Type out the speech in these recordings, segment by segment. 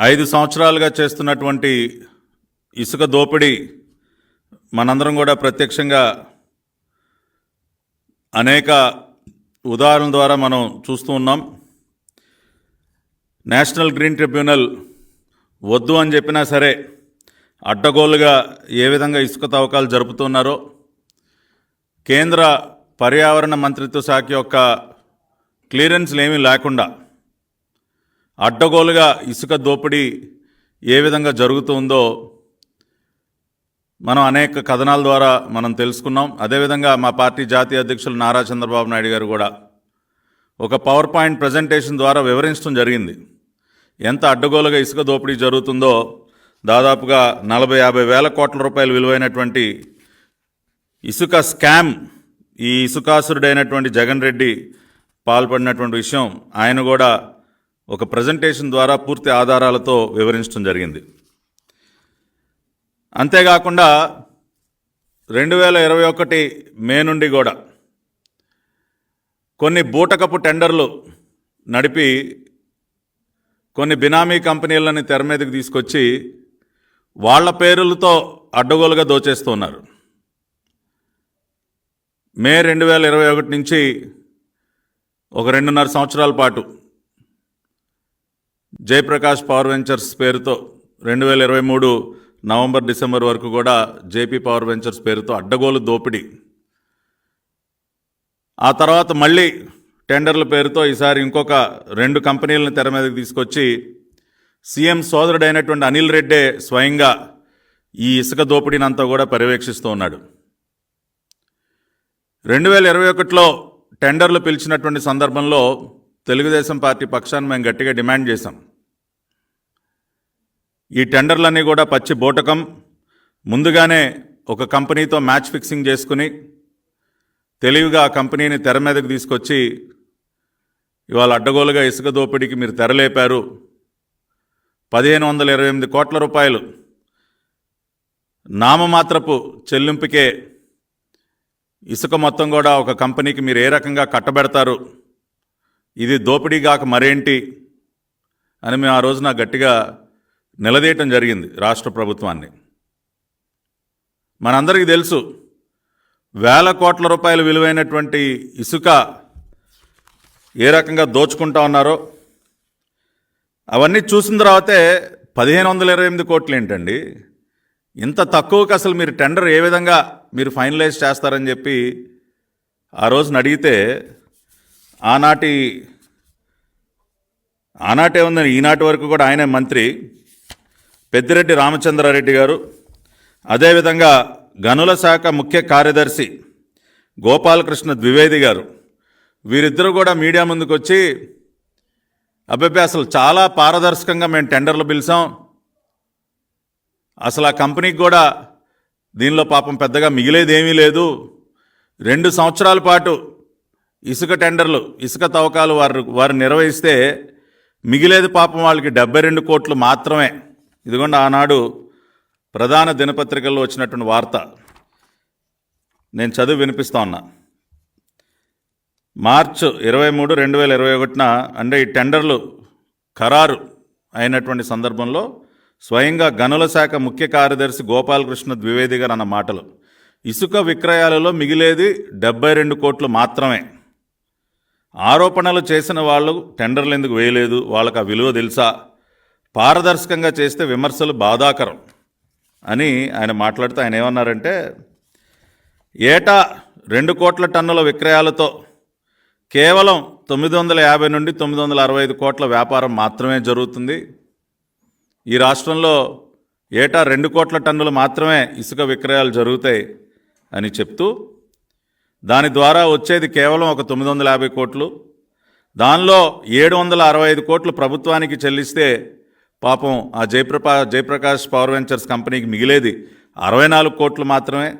ఐదు సంవత్సరాలుగా చేస్తున్నటువంటి ఇసుక దోపిడీ మనందరం కూడా ప్రత్యక్షంగా అనేక ఉదాహరణల ద్వారా మనం చూస్తూ ఉన్నాం. నేషనల్ గ్రీన్ ట్రిబ్యునల్ వద్దు అని చెప్పినా సరే అడ్డగోలుగా ఏ విధంగా ఇసుక తవ్వకాలు జరుపుతున్నారో కేంద్ర పర్యావరణ మంత్రిత్వ శాఖ యొక్క క్లియరెన్స్లు ఏమీ లేకుండా అడ్డగోలుగా ఇసుక దోపిడీ ఏ విధంగా జరుగుతుందో మనం అనేక కథనాల ద్వారా మనం తెలుసుకున్నాం. అదేవిధంగా మా పార్టీ జాతీయ అధ్యక్షులు నారా చంద్రబాబు నాయుడు గారు కూడా ఒక పవర్ పాయింట్ ప్రజెంటేషన్ ద్వారా వివరించడం జరిగింది. ఎంత అడ్డగోలుగా ఇసుక దోపిడీ జరుగుతుందో దాదాపుగా నలభై యాభై వేల కోట్ల రూపాయలు విలువైనటువంటి ఇసుక స్కామ్ ఈ ఇసుకాసురుడైనటువంటి జగన్ రెడ్డి పాల్పడినటువంటి విషయం ఆయన కూడా ఒక ప్రజెంటేషన్ ద్వారా పూర్తి ఆధారాలతో వివరించడం జరిగింది. అంతేకాకుండా రెండు వేల ఇరవై ఒకటి మే నుండి కూడా కొన్ని బూటకపు టెండర్లు నడిపి కొన్ని బినామీ కంపెనీలని తెర మీదకి తీసుకొచ్చి వాళ్ళ పేరులతో అడ్డగోలుగా దోచేస్తున్నారు మే రెండు వేల ఇరవై ఒకటి నుంచి ఒక రెండున్నర సంవత్సరాల పాటు జయప్రకాష్ పవర్ వెంచర్స్ పేరుతో రెండు వేల ఇరవై మూడు నవంబర్ డిసెంబర్ వరకు కూడా జేపీ పవర్ వెంచర్స్ పేరుతో అడ్డగోలు దోపిడీ. ఆ తర్వాత మళ్ళీ టెండర్ల పేరుతో ఈసారి ఇంకొక రెండు కంపెనీలను తెర మీదకి తీసుకొచ్చి సీఎం సోదరుడైనటువంటి అనిల్ రెడ్డే స్వయంగా ఈ ఇసుక దోపిడీనంతా కూడా పర్యవేక్షిస్తూ ఉన్నాడు. రెండు వేల ఇరవై ఒకటిలో టెండర్లు పిలిచినటువంటి సందర్భంలో తెలుగుదేశం పార్టీ పక్షాన్ని మేము గట్టిగా డిమాండ్ చేశాం. ఈ టెండర్లన్నీ కూడా పచ్చి బోటకం. ముందుగానే ఒక కంపెనీతో మ్యాచ్ ఫిక్సింగ్ చేసుకుని తెలివిగా ఆ కంపెనీని తెర మీదకు తీసుకొచ్చి ఇవాళ అడ్డగోలుగా ఇసుక దోపిడీకి మీరు తెరలేపారు. పదిహేను వందల ఇరవై ఎనిమిది కోట్ల రూపాయలు నామమాత్రపు చెల్లింపుకే ఇసుక మొత్తం కూడా ఒక కంపెనీకి మీరు ఏ రకంగా కట్టబెడతారు? ఇది దోపిడీ కాక మరేంటి అని మేము ఆ రోజున గట్టిగా నిలదీయటం జరిగింది రాష్ట్ర ప్రభుత్వాన్ని. మనందరికీ తెలుసు వేల కోట్ల రూపాయలు విలువైనటువంటి ఇసుక ఏ రకంగా దోచుకుంటా ఉన్నారో అవన్నీ చూసిన తర్వాతే పదిహేను వందల ఇరవై ఎనిమిది కోట్లు ఏంటండి? ఇంత తక్కువకి అసలు మీరు టెండర్ ఏ విధంగా మీరు ఫైనలైజ్ చేస్తారని చెప్పి ఆ రోజున అడిగితే ఆనాటి ఆనాటే ఉందని ఈనాటి వరకు కూడా ఆయనే మంత్రి పెద్దిరెడ్డి రామచంద్రారెడ్డి గారు. అదేవిధంగా గనుల శాఖ ముఖ్య కార్యదర్శి గోపాలకృష్ణ ద్వివేది గారు. వీరిద్దరూ కూడా మీడియా ముందుకు వచ్చి అబ్బాయి అసలు చాలా పారదర్శకంగా మేము టెండర్లు పిలిచాం. అసలు ఆ కంపెనీకి కూడా దీనిలో పాపం పెద్దగా మిగిలేదేమీ లేదు. రెండు సంవత్సరాల పాటు ఇసుక టెండర్లు ఇసుక తవ్వకాలు వారు వారు నిర్వహిస్తే మిగిలేది పాపం వాళ్ళకి డెబ్బై రెండు కోట్లు మాత్రమే. ఇదిగోండి ఆనాడు ప్రధాన దినపత్రికల్లో వచ్చినటువంటి వార్త. నేను చదువు వినిపిస్తా ఉన్నా. మార్చ్ ఇరవై మూడు రెండు వేల ఇరవై ఒకటిన అంటే ఈ టెండర్లు ఖరారు అయినటువంటి సందర్భంలో స్వయంగా గనుల శాఖ ముఖ్య కార్యదర్శి గోపాలకృష్ణ ద్వివేది గారు అన్న మాటలు. ఇసుక విక్రయాలలో మిగిలేది డెబ్బై రెండు కోట్లు మాత్రమే. ఆరోపణలు చేసిన వాళ్ళు టెండర్లు ఎందుకు వేయలేదు? వాళ్ళకి ఆ విలువ తెలుసా? పారదర్శకంగా చేస్తే విమర్శలు బాధాకరం అని ఆయన మాట్లాడుతూ ఆయన ఏమన్నారంటే ఏటా రెండు కోట్ల టన్నుల విక్రయాలతో కేవలం తొమ్మిది వందల యాభై నుండి తొమ్మిది వందల అరవై ఐదు కోట్ల వ్యాపారం మాత్రమే జరుగుతుంది. ఈ రాష్ట్రంలో ఏటా రెండు కోట్ల టన్నులు మాత్రమే ఇసుక విక్రయాలు జరుగుతాయి అని చెప్తూ దాని ద్వారా వచ్చేది కేవలం ఒక తొమ్మిది వందల యాభై కోట్లు. దానిలో ఏడు వందల అరవై ఐదు కోట్లు ప్రభుత్వానికి చెల్లిస్తే పాపం ఆ జయప్రపా జయప్రకాష్ పవర్ వెంచర్స్ కంపెనీకి మిగిలేది అరవై నాలుగు కోట్లు మాత్రమే.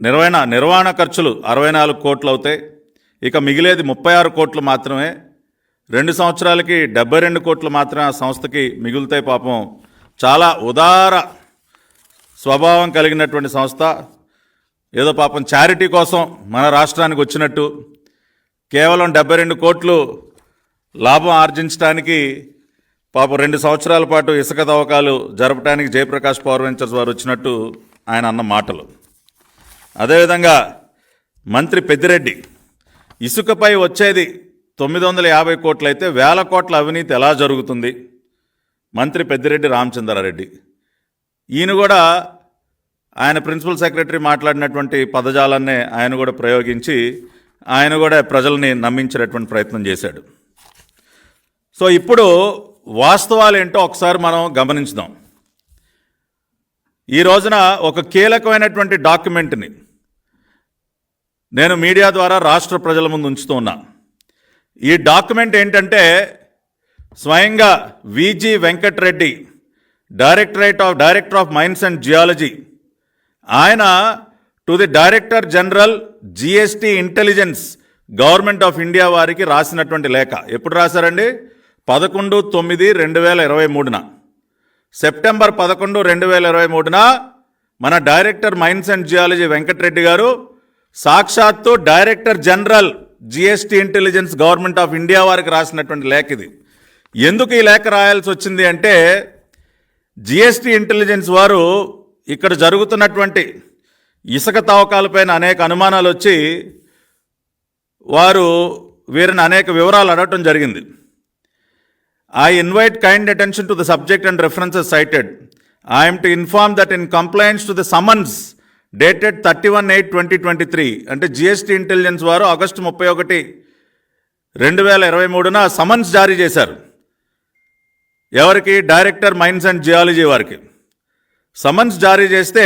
నిర్వహణ నిర్వహణ ఖర్చులు అరవై నాలుగు కోట్లు అవుతాయి. ఇక మిగిలేది ముప్పై ఆరు కోట్లు మాత్రమే. రెండు సంవత్సరాలకి డెబ్బై రెండు కోట్లు మాత్రమే ఆ సంస్థకి మిగులుతాయి పాపం. చాలా ఉదార స్వభావం కలిగినటువంటి సంస్థ ఏదో పాపం చారిటీ కోసం మన రాష్ట్రానికి వచ్చినట్టు కేవలం డెబ్బై రెండు కోట్లు లాభం ఆర్జించడానికి పాపం రెండు సంవత్సరాల పాటు ఇసుక తవ్వకాలు జరపడానికి జయప్రకాష్ పవర్ వెంచర్స్ వారు వచ్చినట్టు ఆయన అన్న మాటలు. అదేవిధంగా మంత్రి పెద్దిరెడ్డి ఇసుకపై వచ్చేది తొమ్మిది వందల యాభై కోట్లయితే వేల కోట్ల అవినీతి ఎలా జరుగుతుంది? మంత్రి పెద్దిరెడ్డి రామచంద్రారెడ్డి. ఈయన కూడా ఆయన ప్రిన్సిపల్ సెక్రటరీ మాట్లాడినటువంటి పదజాలాన్నే ఆయన కూడా ప్రయోగించి ఆయన కూడా ప్రజల్ని నమ్మించేటటువంటి ప్రయత్నం చేశాడు. సో ఇప్పుడు వాస్తవాలు ఏంటో ఒకసారి మనం గమనించుదాం. ఈ రోజున ఒక కీలకమైనటువంటి డాక్యుమెంట్ని నేను మీడియా ద్వారా రాష్ట్ర ప్రజల ముందు ఉంచుతూ ఉన్నా. ఈ డాక్యుమెంట్ ఏంటంటే స్వయంగా V G Venkat Reddy directorate of director of mines and geology. ఆయన to the director general GST intelligence government of India వారికి రాసినటువంటి లేఖ. ఎప్పుడు రాశారండి? పదకొండు తొమ్మిది రెండు వేల ఇరవై మూడున. సెప్టెంబర్ పదకొండు రెండు వేల ఇరవై మూడున మన director mines and geology Venkata Reddy గారు సాక్షాత్తు director general GST intelligence government of India వారికి రాసినటువంటి లేఖ ఇది. ఎందుకు ఈ లేఖ రాయాల్సి వచ్చింది అంటే జిఎస్టి ఇంటెలిజెన్స్ వారు ఇక్కడ జరుగుతున్నటువంటి ఇసుక తవ్వకాలపైన అనేక అనుమానాలు వచ్చి వారు వీరిని అనేక వివరాలు అడగటం జరిగింది. I invite kind attention to the subject and references cited I'm to inform that in compliance to the summons dated thirty one eight twenty twenty three అంటే జిఎస్టీ ఇంటెలిజెన్స్ వారు ఆగస్టు ముప్పై ఒకటి రెండు వేల ఇరవై మూడున సమన్స్ జారీ చేశారు. ఎవరికి? డైరెక్టర్ మైన్స్ అండ్ జియాలజీ వారికి. సమన్స్ జారీ చేస్తే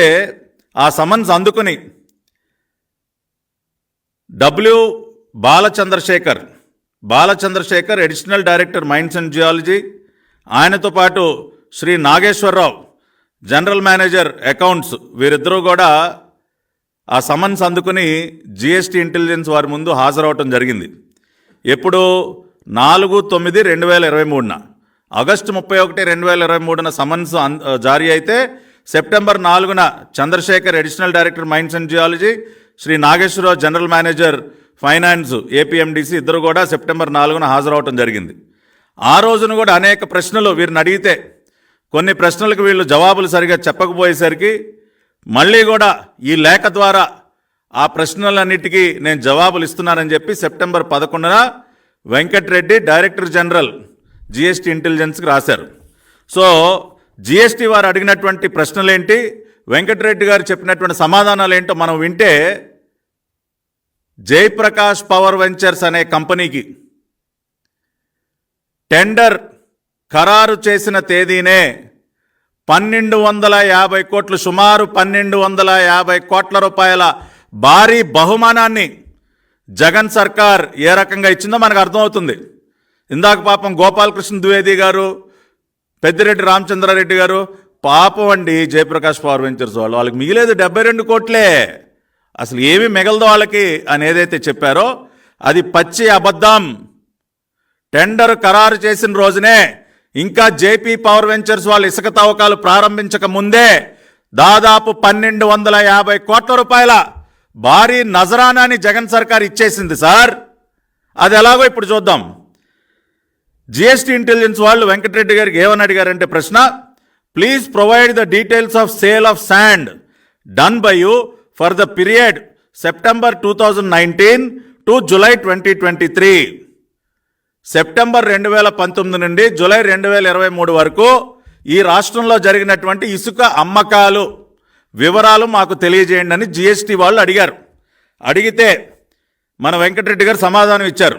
ఆ సమన్స్ అందుకుని W Bala Chandrashekhar Bala Chandrashekhar additional director mines and geology ఆయనతో పాటు Shri Nageswara Rao general manager accounts వీరిద్దరూ కూడా ఆ సమన్స్ అందుకుని జిఎస్టీ ఇంటెలిజెన్స్ వారి ముందు హాజరవటం జరిగింది. ఎప్పుడు నాలుగు తొమ్మిది రెండు వేల ఇరవై మూడున. ఆగస్టు ముప్పై ఒకటి రెండు వేల ఇరవై మూడున సమన్స్ జారీ అయితే సెప్టెంబర్ నాలుగున Chandrashekhar additional director mines and geology Shri Nageswara Rao general manager finance APMDC ఇద్దరు కూడా సెప్టెంబర్ నాలుగున హాజరవటం జరిగింది. ఆ రోజున కూడా అనేక ప్రశ్నలు వీరిని అడిగితే కొన్ని ప్రశ్నలకు వీళ్ళు జవాబులు సరిగా చెప్పకపోయేసరికి మళ్ళీ కూడా ఈ లేఖ ద్వారా ఆ ప్రశ్నలన్నిటికీ నేను జవాబులు ఇస్తున్నానని చెప్పి సెప్టెంబర్ పదకొండున వెంకట్రెడ్డి డైరెక్టర్ జనరల్ జిఎస్టీ ఇంటెలిజెన్స్కి రాశారు. సో జిఎస్టీ వారు అడిగినటువంటి ప్రశ్నలేంటి? వెంకటరెడ్డి గారు చెప్పినటువంటి సమాధానాలు ఏంటో మనం వింటే జయప్రకాష్ పవర్ వెంచర్స్ అనే కంపెనీకి టెండర్ ఖరారు చేసిన తేదీనే పన్నెండు వందల యాభై కోట్లు సుమారు పన్నెండు వందల యాభై కోట్ల రూపాయల భారీ బహుమానాన్ని జగన్ సర్కార్ ఏ రకంగా ఇచ్చిందో మనకు అర్థమవుతుంది. ఇందాక పాపం గోపాలకృష్ణ ద్వివేది గారు పెద్దిరెడ్డి రామచంద్రారెడ్డి గారు పాపం అండి జయప్రకాష్ పవర్ వెంచర్స్ వాళ్ళు. వాళ్ళకి మిగిలేదు డెబ్బై రెండు కోట్లే. అసలు ఏమి మిగలదు వాళ్ళకి అని ఏదైతే చెప్పారో అది పచ్చి అబద్ధం. టెండర్ ఖరారు చేసిన రోజునే ఇంకా జేపీ పవర్ వెంచర్స్ వాళ్ళు ఇసుక తవ్వకాలు ప్రారంభించక ముందే దాదాపు పన్నెండు వందల యాభై కోట్ల రూపాయల భారీ నజరానాని జగన్ సర్కార్ ఇచ్చేసింది సార్. అది ఎలాగో ఇప్పుడు చూద్దాం. జిఎస్టీ ఇంటెలిజెన్స్ వాళ్ళు వెంకటరెడ్డి గారికి ఏమని అడిగారంటే ప్రశ్న please provide the details of sale of sand done by you for the period September two thousand nineteen to July twenty twenty three September రెండు వేల పంతొమ్మిది నుండి జులై రెండు వేల ఇరవై మూడు వరకు ఈ రాష్ట్రంలో జరిగినటువంటి ఇసుక అమ్మకాలు వివరాలు మాకు తెలియజేయండి అని జిఎస్టీ వాళ్ళు అడిగారు. అడిగితే మన వెంకటరెడ్డి గారు సమాధానం ఇచ్చారు.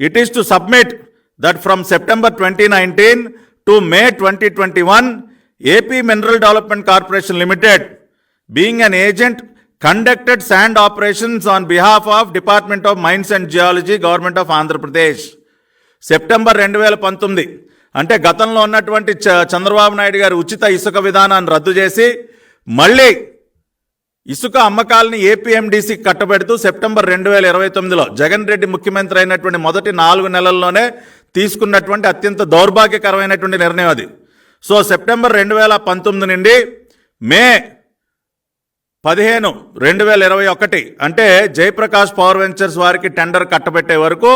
It is to submit that from September twenty nineteen to May twenty twenty one AP mineral development corporation limited being an agent conducted sand operations on behalf of department of mines and geology government of Andhra Pradesh September రెండు వేల పంతొమ్మిది అంటే గతంలో ఉన్నటువంటి చ- చంద్రబాబు నాయుడు గారి ఉచిత ఇసుక విధానాన్ని రద్దు చేసి మళ్ళీ ఇసుక అమ్మకాలని ఏపీఎండిసి కట్టబెడుతూ సెప్టెంబర్ రెండు వేల ఇరవై తొమ్మిదిలో జగన్ రెడ్డి ముఖ్యమంత్రి అయినటువంటి మొదటి నాలుగు నెలల్లోనే తీసుకున్నటువంటి అత్యంత దౌర్భాగ్యకరమైనటువంటి నిర్ణయం అది. సో సెప్టెంబర్ రెండు వేల పంతొమ్మిది నుండి మే పదిహేను రెండు వేల ఇరవై ఒకటి అంటే జయప్రకాష్ పవర్ వెంచర్స్ వారికి టెండర్ కట్టబెట్టే వరకు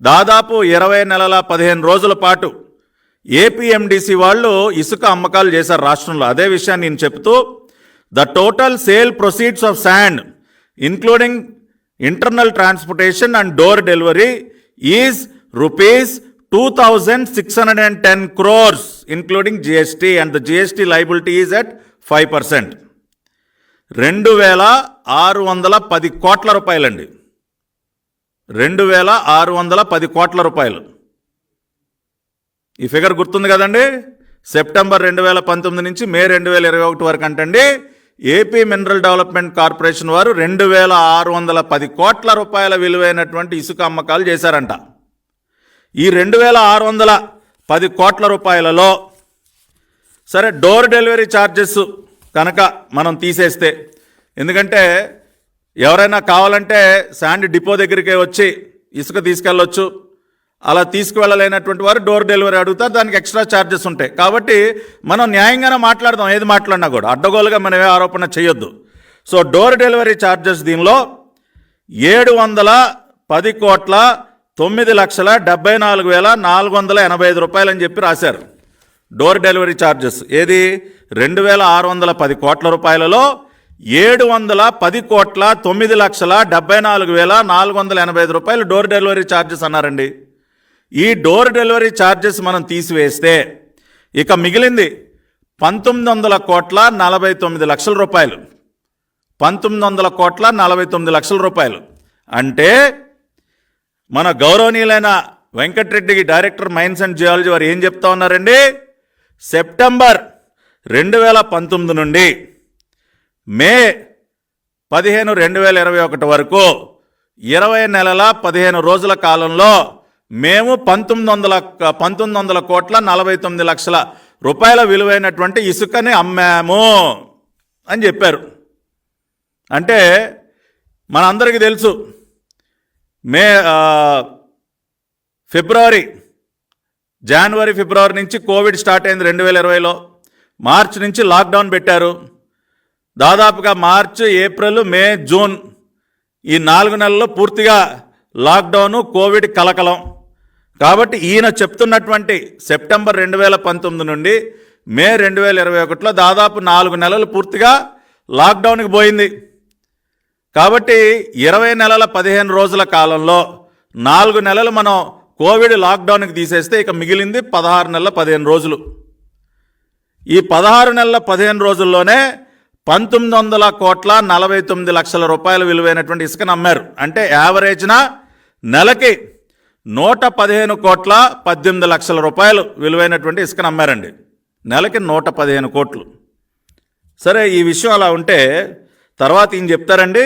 దాదాపు ఇరవై నెలల పదిహేను రోజుల పాటు ఏపీఎండిసి వాళ్ళు ఇసుక అమ్మకాలు చేశారు రాష్ట్రంలో. అదే విషయాన్ని నేను చెప్తూ the total sale proceeds of sand including internal transportation and door delivery is rupees two thousand six hundred and ten crores including GST and the GST liability is at five percent రెండు వేల ఆరు వందల పది కోట్ల రూపాయలండి. రెండు వేల ఆరు వందల పది కోట్ల రూపాయలు. ఈ ఫిగర్ గుర్తుంది కదండి? సెప్టెంబర్ రెండు వేల పంతొమ్మిది నుంచి మే రెండు వేల ఇరవై ఒకటి వరకు అంటండి ఏపీ మినరల్ డెవలప్మెంట్ కార్పొరేషన్ వారు రెండు వేల ఆరు వందల పది కోట్ల రూపాయల విలువైనటువంటి ఇసుక అమ్మకాలు చేశారంట. ఈ రెండు వేల ఆరు వందల పది కోట్ల రూపాయలలో సరే డోర్ డెలివరీ ఛార్జెస్ కనుక మనం తీసేస్తే ఎందుకంటే ఎవరైనా కావాలంటే శాండ్ డిపో దగ్గరికే వచ్చి ఇసుక తీసుకెళ్ళొచ్చు. అలా తీసుకువెళ్ళలేనటువంటి వారు డోర్ డెలివరీ అడుగుతారు దానికి ఎక్స్ట్రా ఛార్జెస్ ఉంటాయి. కాబట్టి మనం న్యాయంగానే మాట్లాడదాం ఏది మాట్లాడినా కూడా. అడ్డగోలుగా మనం ఏ ఆరోపణ చేయొద్దు. సో డోర్ డెలివరీ ఛార్జెస్ దీనిలో ఏడు వందల పది కోట్ల తొమ్మిది లక్షల డెబ్బై నాలుగు వేల నాలుగు వందల ఎనభై ఐదు రూపాయలు అని చెప్పి రాశారు. డోర్ డెలివరీ ఛార్జెస్ ఏది? రెండు వేల ఆరు వందల పది కోట్ల రూపాయలలో ఏడు వందల పది కోట్ల తొమ్మిది లక్షల డెబ్బై నాలుగు వేల నాలుగు వందల ఎనభై ఐదు రూపాయలు డోర్ డెలివరీ ఛార్జెస్ అన్నారండి. ఈ డోర్ డెలివరీ ఛార్జెస్ మనం తీసివేస్తే ఇక మిగిలింది పంతొమ్మిది వందల కోట్ల నలభై తొమ్మిది లక్షల రూపాయలు. పంతొమ్మిది వందల కోట్ల నలభై తొమ్మిది లక్షల రూపాయలు. అంటే మన గౌరవనీయులైన వెంకటరెడ్డికి డైరెక్టర్ మైన్స్ అండ్ జియాలజీ వారు ఏం చెప్తా ఉన్నారండి? సెప్టెంబర్ రెండు వేల పంతొమ్మిది నుండి మే పదిహేను రెండు వేల ఇరవై ఒకటి వరకు ఇరవై నెలల పదిహేను రోజుల కాలంలో మేము పంతొమ్మిది వందల పంతొమ్మిది వందల కోట్ల నలభై తొమ్మిది లక్షల రూపాయల విలువైనటువంటి ఇసుకని అమ్మాము అని చెప్పారు. అంటే మనందరికీ తెలుసు మే ఫిబ్రవరి జనవరి ఫిబ్రవరి నుంచి కోవిడ్ స్టార్ట్ అయింది రెండు వేల ఇరవైలో. మార్చి నుంచి లాక్డౌన్ పెట్టారు. దాదాపుగా మార్చి ఏప్రిల్ మే జూన్ ఈ నాలుగు నెలల్లో పూర్తిగా లాక్డౌను కోవిడ్ కలకలం. కాబట్టి ఈయన చెప్తున్నటువంటి సెప్టెంబర్ రెండు వేల పంతొమ్మిది నుండి మే రెండు వేల ఇరవై ఒకటిలో దాదాపు నాలుగు నెలలు పూర్తిగా లాక్డౌన్కి పోయింది. కాబట్టి ఇరవై నెలల పదిహేను రోజుల కాలంలో నాలుగు నెలలు మనం కోవిడ్ లాక్డౌన్కి తీసేస్తే ఇక మిగిలింది పదహారు నెలల పదిహేను రోజులు. ఈ పదహారు నెలల పదిహేను రోజుల్లోనే పంతొమ్మిది వందల కోట్ల నలభై తొమ్మిది లక్షల రూపాయల విలువైనటువంటి ఇసుకను అమ్మారు అంటే యావరేజ్న నెలకి నూట పదిహేను కోట్ల పద్దెనిమిది లక్షల రూపాయలు విలువైనటువంటి ఇసుకను అమ్మారండి నెలకి నూట పదిహేను కోట్లు. సరే ఈ విషయం అలా ఉంటే తర్వాత ఈయన చెప్తారండి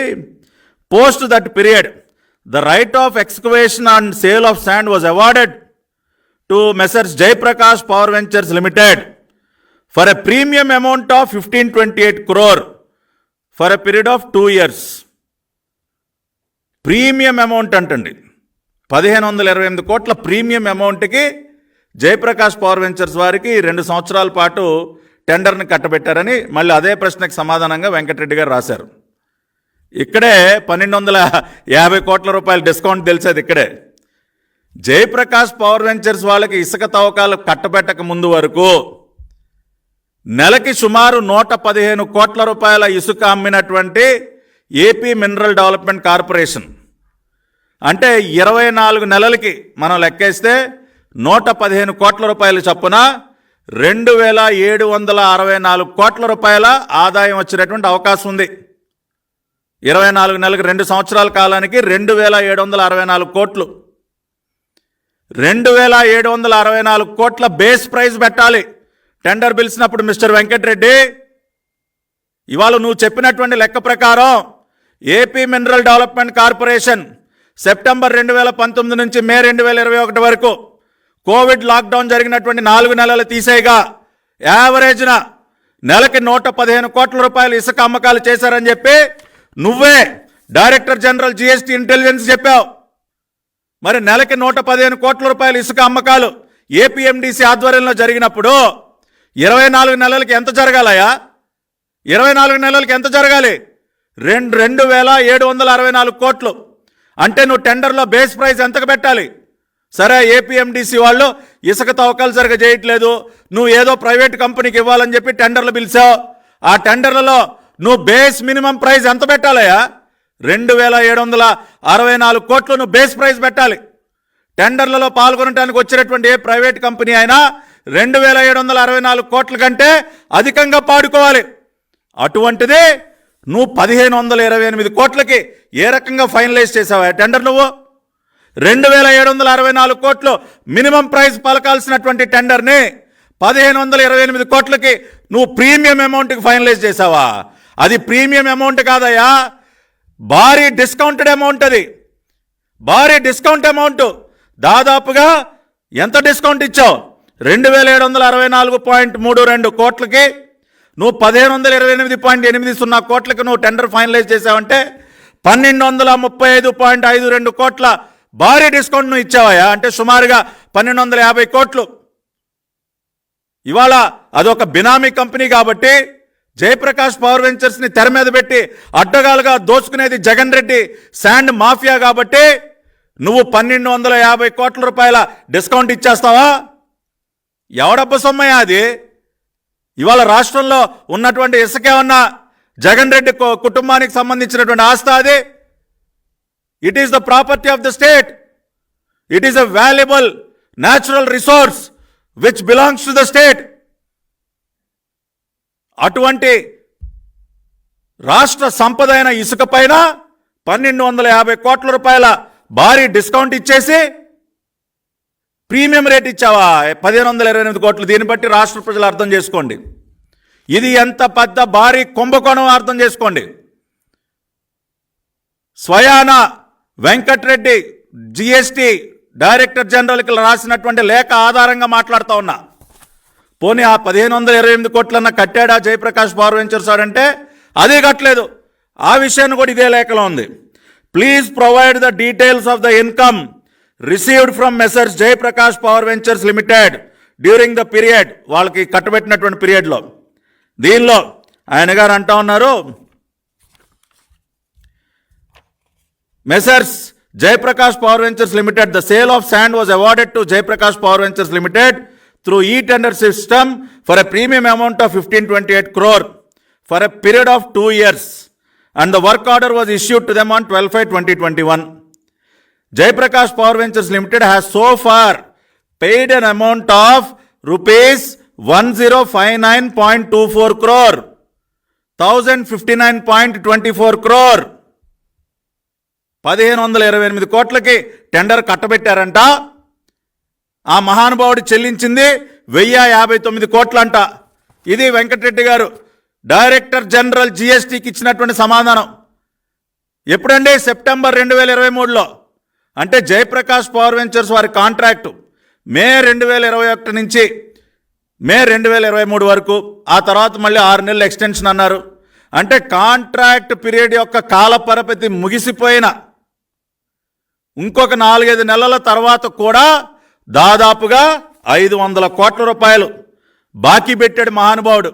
post that period the right of excavation and sale of sand was awarded to messrs Jayaprakash power ventures limited for a premium amount of fifteen twenty eight crore for a period of two years premium amount అంటండి. పదిహేను వందల ఇరవై ఎనిమిది కోట్ల premium అమౌంట్కి Jayaprakash power ventures వారికి రెండు సంవత్సరాల పాటు టెండర్ని కట్టబెట్టారని మళ్ళీ అదే ప్రశ్నకు సమాధానంగా వెంకటరెడ్డి గారు రాశారు. ఇక్కడే పన్నెండు వందల యాభై కోట్ల రూపాయల డిస్కౌంట్ తెలిసేది ఇక్కడే. జయప్రకాష్ పవర్ వెంచర్స్ వాళ్ళకి ఇసుక తవ్వకాలు కట్టబెట్టక ముందు వరకు నెలకి సుమారు నూట పదిహేను కోట్ల రూపాయల ఇసుక అమ్మినటువంటి ఏపీ మినరల్ డెవలప్మెంట్ కార్పొరేషన్. అంటే ఇరవై నాలుగు నెలలకి మనం లెక్కేస్తే నూట పదిహేను కోట్ల రూపాయల చొప్పున రెండు వేల ఏడు వందల అరవై నాలుగు కోట్ల రూపాయల ఆదాయం వచ్చినటువంటి అవకాశం ఉంది. ఇరవై నాలుగు నెలలకు రెండు సంవత్సరాల కాలానికి రెండు వేల ఏడు వందల అరవై నాలుగు కోట్లు. రెండు వేల ఏడు వందల అరవై నాలుగు కోట్ల బేస్ ప్రైస్ పెట్టాలి. టెండర్ పిలిచినప్పుడు మిస్టర్ వెంకటరెడ్డి ఇవాళ నువ్వు చెప్పినటువంటి లెక్క ప్రకారం AP mineral development corporation September రెండు వేల పంతొమ్మిది నుంచి మే రెండు వేల ఇరవై ఒకటి వరకు కోవిడ్ లాక్డౌన్ జరిగినటువంటి నాలుగు నెలలు తీసేయగా యావరేజ్న నెలకి నూట పదిహేను కోట్ల రూపాయలు ఇసుక అమ్మకాలు చేశారని చెప్పి నువ్వే డైరెక్టర్ జనరల్ జిఎస్టీ ఇంటెలిజెన్స్ చెప్పావు. మరి నెలకి నూట పదిహేను కోట్ల రూపాయలు ఇసుక అమ్మకాలు ఏపీఎండిసి ఆధ్వర్యంలో జరిగినప్పుడు ఇరవై నాలుగు నెలలకి ఎంత జరగాలయా ఇరవై నాలుగు నెలలకి ఎంత జరగాలి? రెండు రెండు వేల ఏడు వందల అరవై నాలుగు కోట్లు. అంటే నువ్వు టెండర్లో బేస్ ప్రైస్ ఎంతకు పెట్టాలి? సరే ఏపీఎండిసి వాళ్ళు ఇసుక తవ్వకాలు సరిగా చేయట్లేదు. నువ్వు ఏదో ప్రైవేట్ కంపెనీకి ఇవ్వాలని చెప్పి టెండర్లు పిలిచావు. ఆ టెండర్లలో నువ్వు బేస్ మినిమం ప్రైస్ ఎంత పెట్టాలయ్యా? రెండు వేల ఏడు వందల అరవై నాలుగు కోట్లు నువ్వు బేస్ ప్రైస్ పెట్టాలి. టెండర్లలో పాల్గొనడానికి వచ్చినటువంటి ఏ ప్రైవేట్ కంపెనీ అయినా రెండు వేల ఏడు వందల అరవై నాలుగు కోట్ల కంటే అధికంగా పాడుకోవాలి. అటువంటిది నువ్వు పదిహేను వందల ఇరవై ఎనిమిది కోట్లకి ఏ రకంగా ఫైనలైజ్ చేసావా టెండర్ నువ్వు? రెండు వేల ఏడు వందల అరవై నాలుగు కోట్లు మినిమం ప్రైస్ పలకాల్సినటువంటి టెండర్ని పదిహేను వందల ఇరవై ఎనిమిది కోట్లకి నువ్వు ప్రీమియం అమౌంట్కి ఫైనలైజ్ చేసావా అది ప్రీమియం అమౌంట్ కాదయ్యా. భారీ డిస్కౌంటెడ్ అమౌంట్ అది. భారీ డిస్కౌంట్ అమౌంట్. దాదాపుగా ఎంత డిస్కౌంట్ ఇచ్చావు? రెండు వేల ఏడు వందల అరవై నాలుగు పాయింట్ మూడు రెండు కోట్లకి నువ్వు పదిహేను వందల ఇరవై ఎనిమిది పాయింట్ ఎనిమిది సున్నా కోట్లకి నువ్వు టెండర్ ఫైనలైజ్ చేసావంటే పన్నెండు వందల ముప్పై ఐదు పాయింట్ ఐదు రెండు కోట్ల భారీ డిస్కౌంట్ నువ్వు ఇచ్చావయ్యా. అంటే సుమారుగా పన్నెండు వందల యాభై కోట్లు. ఇవాళ అదొక బినామీ కంపెనీ కాబట్టి జయప్రకాష్ పవర్ వెంచర్స్ని తెర మీద పెట్టి అడ్డగాలుగా దోచుకునేది జగన్ రెడ్డి శాండ్ మాఫియా కాబట్టి నువ్వు పన్నెండు వందల యాభై కోట్ల రూపాయల డిస్కౌంట్ ఇచ్చేస్తావా? ఎవడబ్బ సొమ్మయ్యా అది? ఇవాళ రాష్ట్రంలో ఉన్నటువంటి ఇసుకేమన్నా జగన్ రెడ్డి కుటుంబానికి సంబంధించినటువంటి ఆస్థ అది? It is the property of the state it is a valuable natural resource which belongs to the state అటువంటి రాష్ట్ర సంపద అయిన ఇసుక పైన పన్నెండు వందల యాభై కోట్ల రూపాయల భారీ డిస్కౌంట్ ఇచ్చేసి ప్రీమియం రేట్ ఇచ్చావా? పదిహేను వందల ఇరవై ఎనిమిది కోట్లు. దీన్ని బట్టి రాష్ట్ర ప్రజలు అర్థం చేసుకోండి. ఇది ఎంత పెద్ద భారీ కుంభకోణం అర్థం చేసుకోండి. స్వయాన వెంకట్రెడ్డి జిఎస్టి డైరెక్టర్ జనరల్కి రాసినటువంటి లేఖ ఆధారంగా మాట్లాడుతూ ఉన్నా. పోనీ ఆ పదిహేను వందల ఇరవై ఎనిమిది కోట్లన్న కట్టాడా జయప్రకాష్ పవర్ వెంచర్స్ అంటే అదే కట్టలేదు. ఆ విషయాన్ని కూడా ఇదే లేఖలో ఉంది. Please provide the details of the income received from messrs Jayaprakash power ventures limited during the period వాళ్ళకి కట్టబెట్టినటువంటి పీరియడ్లో దీనిలో ఆయన గారు అంటా ఉన్నారు Messrs. Jayaprakash Power Ventures Limited, the sale of sand was awarded to Jayaprakash Power Ventures Limited through e-tender system for a premium amount of 1528 crore for a period of two years and the work order was issued to them on 12-5-2021. Jayaprakash Power Ventures Limited has so far paid an amount of rupees 1059.24 crore, 1059.24 crore పదిహేను వందల ఇరవై ఎనిమిది కోట్లకి tender కట్టబెట్టారంట. ఆ మహానుభావుడు చెల్లించింది వెయ్యి యాభై తొమ్మిది కోట్లంట. ఇది వెంకటరెడ్డి గారు డైరెక్టర్ జనరల్ జిఎస్టికి ఇచ్చినటువంటి సమాధానం. ఎప్పుడండి? సెప్టెంబర్ రెండు వేల ఇరవై మూడులో. అంటే జయప్రకాష్ పవర్ వెంచర్స్ వారి కాంట్రాక్టు మే రెండు వేల ఇరవై ఒకటి నుంచి మే రెండు వేల ఇరవై మూడు వరకు. ఆ తర్వాత మళ్ళీ ఆరు నెలలు ఎక్స్టెన్షన్ అన్నారు. అంటే కాంట్రాక్ట్ పీరియడ్ యొక్క కాల పరపతి ముగిసిపోయిన ఇంకొక నాలుగైదు నెలల తర్వాత కూడా దాదాపుగా ఐదు వందల కోట్ల రూపాయలు బాకీ పెట్టాడు మహానుభావుడు.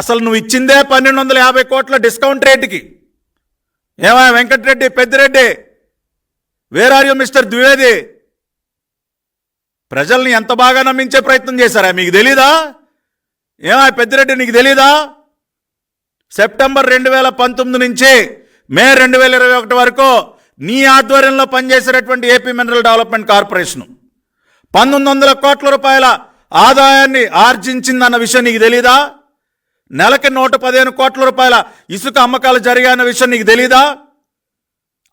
అసలు నువ్వు ఇచ్చిందే పన్నెండు వందల యాభై కోట్ల డిస్కౌంట్ రేటుకి. ఏమా Venkatareddy Peddireddy where are mister Dwivedi? ప్రజల్ని ఎంత బాగా నమ్మించే ప్రయత్నం చేశారా? మీకు తెలీదా? ఏమా పెద్దిరెడ్డి నీకు తెలీదా? సెప్టెంబర్ రెండు వేల పంతొమ్మిది నుంచి మే రెండు వేల ఇరవై ఒకటి వరకు నీ ఆధ్వర్యంలో పనిచేసేటటువంటి ఏపీ మినరల్ డెవలప్మెంట్ కార్పొరేషన్. పంతొమ్మిది వందల కోట్ల రూపాయల ఆదాయాన్ని ఆర్జించిందన్న విషయం నీకు తెలీదా? నెలకి నూట పదిహేను కోట్ల రూపాయల ఇసుక అమ్మకాలు జరిగాయన్న విషయం నీకు తెలీదా?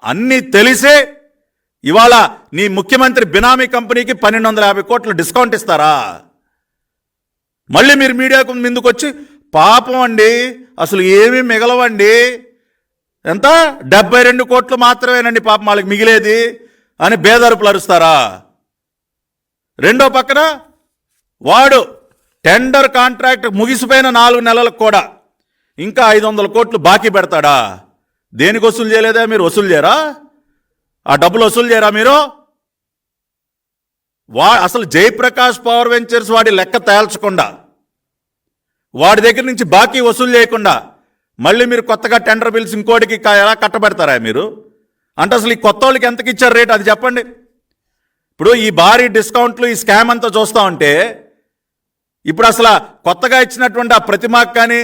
అన్నీ తెలిసే ఇవాళ నీ ముఖ్యమంత్రి బినామీ కంపెనీకి పన్నెండు వందల యాభై కోట్లు డిస్కౌంట్ ఇస్తారా? మళ్ళీ మీరు మీడియాకు ముందుకు వచ్చి పాపం అండి అసలు ఏమీ మిగలవండి. ఎంత? డెబ్బై రెండు కోట్లు మాత్రమేనండి పాపం వాళ్ళకి మిగిలేది అని బేదరుపులు అరుస్తారా? రెండో పక్కన వాడు టెండర్ కాంట్రాక్ట్ ముగిసిపోయిన నాలుగు నెలలకు కూడా ఇంకా ఐదు వందల కోట్లు బాకీ పెడతాడా? దేనికి వసూలు చేయలేదా మీరు? వసూలు చేయరా? ఆ డబ్బులు వసూలు చేయరా మీరు? వా అసలు జయప్రకాష్ పవర్ వెంచర్స్ వాడి లెక్క తేల్చకుండా వాడి దగ్గర నుంచి బాకీ వసూలు చేయకుండా మళ్ళీ మీరు కొత్తగా టెండర్ బిల్స్ ఇంకోటికి ఎలా కట్టబెడతారా మీరు? అంటే అసలు ఈ కొత్త వాళ్ళకి ఎంతకి ఇచ్చారు రేట్? అది చెప్పండి. ఇప్పుడు ఈ భారీ డిస్కౌంట్లు ఈ స్కామ్ అంతా చూస్తా ఉంటే ఇప్పుడు అసలు కొత్తగా ఇచ్చినటువంటి ఆ ప్రతిమాకు కానీ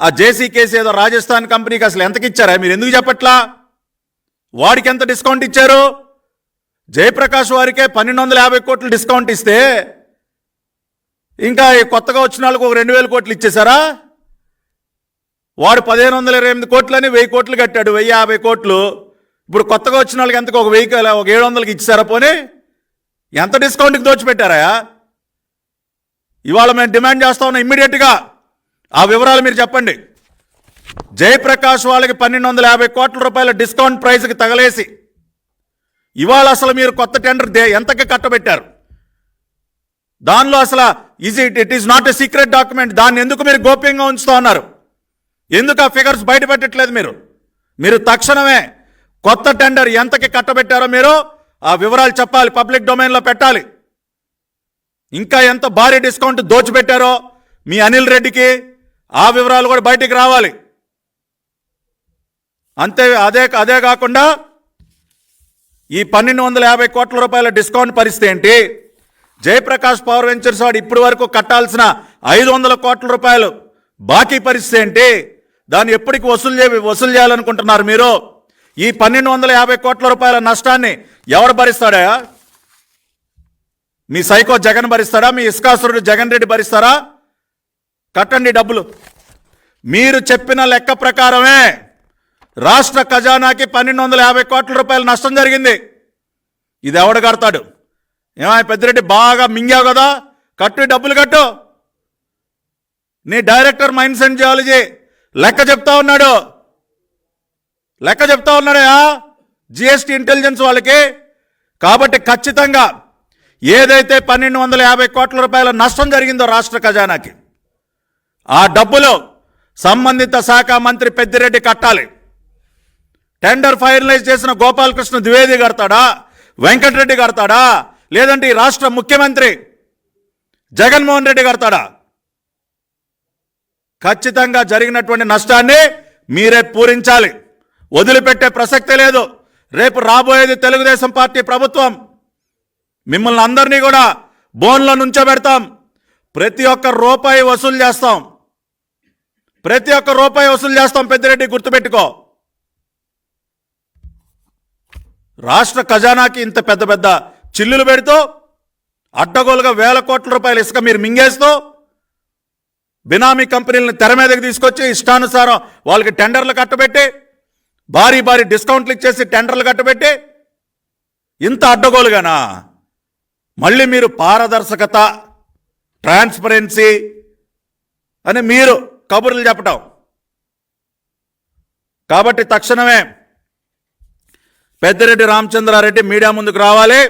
ఆ జేసీకేసీ ఏదో రాజస్థాన్ కంపెనీకి అసలు ఎంతకి ఇచ్చారా? మీరు ఎందుకు చెప్పట్లా? వాడికి ఎంత డిస్కౌంట్ ఇచ్చారు? జయప్రకాష్ వారికే పన్నెండు వందల యాభై కోట్లు డిస్కౌంట్ ఇస్తే ఇంకా కొత్తగా వచ్చిన వాళ్ళకి ఒక రెండు వేల కోట్లు ఇచ్చేసారా వాడు పదిహేను వందల ఇరవై ఎనిమిది కోట్లని వెయ్యి కోట్లు కట్టాడు వెయ్యి యాభై కోట్లు. ఇప్పుడు కొత్తగా వచ్చిన వాళ్ళకి ఎంతకు ఒక వెయ్యి ఒక ఏడు వందలకి ఇచ్చారా పోనీ? ఎంత డిస్కౌంట్కి దోచిపెట్టారా? ఇవాళ మేము డిమాండ్ చేస్తా ఉన్నాం ఇమ్మీడియట్గా. ఆ వివరాలు మీరు చెప్పండి. జయప్రకాష్ వాళ్ళకి పన్నెండు వందల యాభై కోట్ల రూపాయల డిస్కౌంట్ ప్రైస్కి తగలేసి ఇవాళ అసలు మీరు కొత్త టెండర్ దే ఎంతకి కట్టబెట్టారు? దానిలో అసలు is it it is not a secret document. దాన్ని ఎందుకు మీరు గోప్యంగా ఉంచుతా ఉన్నారు? ఎందుకు ఆ ఫిగర్స్ బయట పెట్టట్లేదు మీరు? మీరు తక్షణమే కొత్త టెండర్ ఎంతకి కట్టబెట్టారో మీరు ఆ వివరాలు చెప్పాలి పబ్లిక్ డొమైన్లో పెట్టాలి. ఇంకా ఎంత భారీ డిస్కౌంట్ దోచిపెట్టారో మీ అనిల్ రెడ్డికి ఆ వివరాలు కూడా బయటికి రావాలి. అంతే అదే అదే కాకుండా ఈ పన్నెండు వందల యాభై కోట్ల రూపాయల డిస్కౌంట్ పరిస్థితి ఏంటి? జయప్రకాష్ పవర్ వెంచర్స్ వాడు ఇప్పటి వరకు కట్టాల్సిన ఐదు వందల కోట్ల రూపాయలు. బాకీ పరిస్థితి ఏంటి? దాన్ని ఎప్పటికి వసూలు చే వసూలు చేయాలనుకుంటున్నారు మీరు? ఈ పన్నెండు వందల యాభై కోట్ల రూపాయల నష్టాన్ని ఎవరు భరిస్తాడా? మీ సైకో జగన్ భరిస్తాడా? మీ ఇస్కాసురుడు జగన్ రెడ్డి భరిస్తారా కట్టండి డబ్బులు. మీరు చెప్పిన లెక్క ప్రకారమే రాష్ట్ర ఖజానాకి పన్నెండు వందల యాభై కోట్ల రూపాయల నష్టం జరిగింది. ఇది ఎవడు కడతాడు? ఏమాయ్ పెద్దిరెడ్డి బాగా మింగావు కదా? కట్టు డబ్బులు కట్టు. నీ డైరెక్టర్ మైన్స్ అండ్ జియాలజీ లెక్క చెప్తా ఉన్నాడు. లెక్క చెప్తా ఉన్నాడయా జిఎస్టీ ఇంటెలిజెన్స్ వాళ్ళకి. కాబట్టి ఖచ్చితంగా ఏదైతే పన్నెండు వందల యాభై కోట్ల రూపాయల నష్టం జరిగిందో రాష్ట్ర ఖజానాకి ఆ డబ్బులు సంబంధిత శాఖ మంత్రి పెద్దిరెడ్డి కట్టాలి. టెండర్ ఫైనలైజ్ చేసిన గోపాలకృష్ణ ద్వివేది కడతాడా? వెంకటరెడ్డి కడతాడా? లేదంటే ఈ రాష్ట్ర ముఖ్యమంత్రి జగన్మోహన్ రెడ్డి కడతాడా? ఖచ్చితంగా జరిగినటువంటి నష్టాన్ని మీరే పూరించాలి. వదిలిపెట్టే ప్రసక్తే లేదు. రేపు రాబోయేది తెలుగుదేశం పార్టీ ప్రభుత్వం. మిమ్మల్ని అందరినీ కూడా బోన్లో నుంచోబెడతాం. ప్రతి ఒక్క రూపాయి వసూలు చేస్తాం. ప్రతి ఒక్క రూపాయి వసూలు చేస్తాం పెద్దిరెడ్డి గుర్తుపెట్టుకో. రాష్ట్ర ఖజానాకి ఇంత పెద్ద పెద్ద చిల్లులు పెడుతూ అడ్డగోలుగా వేల కోట్ల రూపాయలు ఇసుక మీరు మింగేస్తూ బినామీ కంపెనీలను తెర మీదకి తీసుకొచ్చి ఇష్టానుసారం వాళ్ళకి టెండర్లు కట్టబెట్టి భారీ భారీ డిస్కౌంట్లు ఇచ్చేసి టెండర్లు కట్టబెట్టి ఇంత అడ్డగోలుగానా? మళ్ళీ మీరు పారదర్శకత ట్రాన్స్పరెన్సీ అని మీరు కబుర్లు చెప్పటం. కాబట్టి తక్షణమే పెద్దిరెడ్డి రామచంద్రారెడ్డి మీడియా ముందుకు రావాలి.